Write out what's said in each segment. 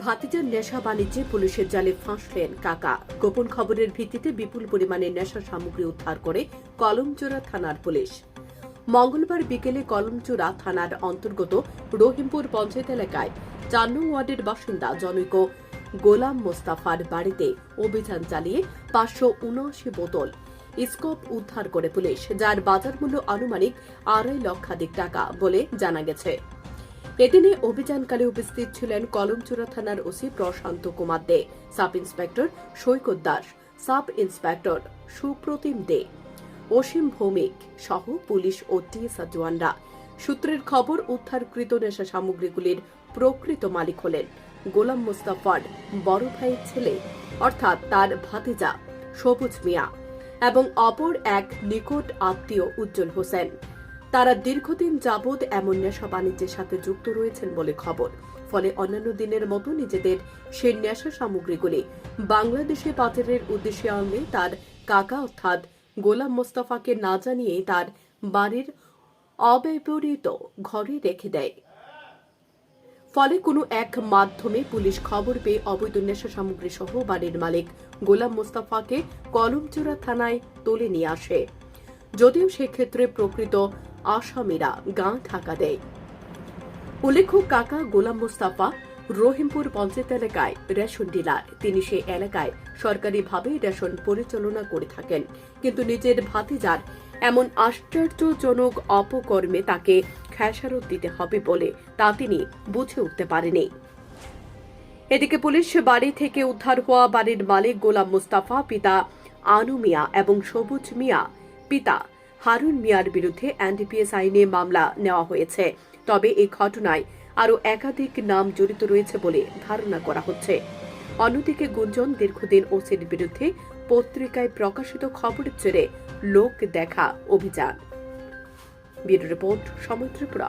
ভাতিজার নেশা বাণিজ্যে পুলিশের জালে ফাঁসলেন কাকা। গোপন খবরের ভিত্তিতে বিপুল পরিমাণে নেশা সামগ্রী উদ্ধার করে কলমচোরা থানার পুলিশ। মঙ্গলবার বিকেলে কলমচোরা থানার অন্তর্গত রহিমপুর পঞ্চায়েত এলাকায় চার নং ওয়ার্ডের বাসিন্দা জনৈক গোলাম মোস্তাফার বাড়িতে অভিযান চালিয়ে পাঁচশো উনআশি বোতল ইস্কপ উদ্ধার করে পুলিশ, যার বাজার মূল্য আনুমানিক আড়াই লক্ষাধিক টাকা বলে জানা গেছে। এদিনে অভিযানকালে উপস্থিত ছিলেন কলমচূড়া থানার OC Prashanta Kumar Dey, sub inspector Saikat Das, sub inspector Supratim Dey, Asim Bhowmik সহ পুলিশ ও টিএসআর জওয়ানরা সূত্রের খবর, উদ্ধারকৃত নেশা সামগ্রীগুলির প্রকৃত মালিক হলেন গোলাম মুস্তাফার বড় ভাইয়ের ছেলে, অর্থাৎ তার ভাতিজা সবুজ মিয়া এবং অপর এক নিকট আত্মীয় উজ্জ্বল হোসেন। তারা দীর্ঘদিন যাবৎ এমন নেশা বাণিজ্যের সাথে যুক্ত রয়েছেন বলে খবর। ফলে অন্যান্য দিনের মতো নিজেদের সেই নেশা সামগ্রীগুলি বাংলাদেশে পাচারের উদ্দেশ্যে আনলে তার কাকা অর্থাৎ গোলাম মোস্তফাকে না জানিয়ে তার বাড়ির অব্যবহৃত ঘরে রেখে দেয়। ফলে কোনো এক মাধ্যমে পুলিশ খবর পেয়ে অবৈধ নেশা সামগ্রী সহ বাড়ির মালিক গোলাম মোস্তফাকে কলমচোরা থানায় তুলে নিয়ে আসে। যদিও সেক্ষেত্রে প্রকৃত আসামিরা গাঁ ঢাকা দেয়। উল্লেখ্য, কাকা গোলাম মোস্তাফা রহিমপুর পঞ্চায়েত এলাকায় রেশন ডিলার। তিনি সে এলাকায় সরকারিভাবে রেশন পরিচালনা করে থাকেন। কিন্তু নিজের ভাতিজার এমন আশ্চর্যজনক অপকর্মে তাকে খেসারত দিতে হবে বলে তা তিনি বুঝে উঠতে পারেনি। এদিকে পুলিশ বাড়ি থেকে উদ্ধার হওয়া বাড়ির মালিক গোলাম মুস্তাফা, পিতা আনু মিয়া এবং সবুজ মিয়া, পিতা হারুন মিয়ার বিরুদ্ধে এনডিপিএস আইনে মামলা নেওয়া হয়েছে। তবে এই ঘটনায় আরও একাধিক নাম জড়িত রয়েছে বলে ধারণা করা হচ্ছে। অন্যদিকে গুঞ্জন, দীর্ঘদিন ওসির বিরুদ্ধে পত্রিকায় প্রকাশিত খবরের জেরে লোক দেখা অভিযান। ব্যুরো রিপোর্ট সময় ত্রিপুরা।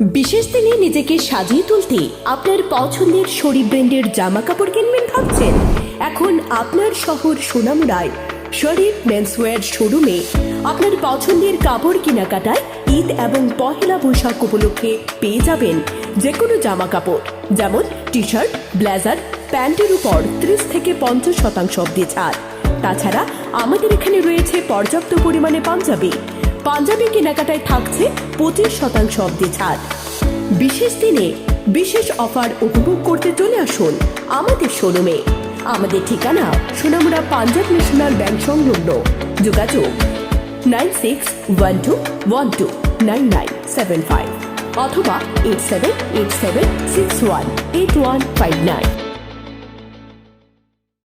বিশেষ দিনে নিজেকে সাজিয়ে তুলতে আপনার পছন্দের শরী ব্র্যান্ডের জামা কাপড় কিনবেন ভাবছেন? এখন আপনার শহর সোনামুড়ায় শরীফ মেন্সওয়্যার শোরুমে আপনার পছন্দের কাপড় কেনাকাটায় ঈদ এবং পহেলা বৈশাখ উপলক্ষে পেয়ে যাবেন যে কোনো জামা কাপড় যেমন টি শার্ট ব্লেজার প্যান্টের উপর ত্রিশ থেকে পঞ্চাশ শতাংশ অব্দি ছাড়। তাছাড়া আমাদের এখানে রয়েছে পর্যাপ্ত পরিমাণে পাঞ্জাবি। পাঞ্জাবি কেনাকাটায় থাকছে পঁচিশ শতাংশ অব্দি ছাড়। বিশেষ দিনে বিশেষ অফার উপভোগ করতে চলে আসুন আমাদের শোরুমে। আমাদের ঠিকানা সোনামুড়া পাঞ্জাব ন্যাশনাল ব্যাংক সংলগ্ন। যোগাযোগ nine six one two one two nine nine seven five অথবা eight seven eight seven six one eight one five nine.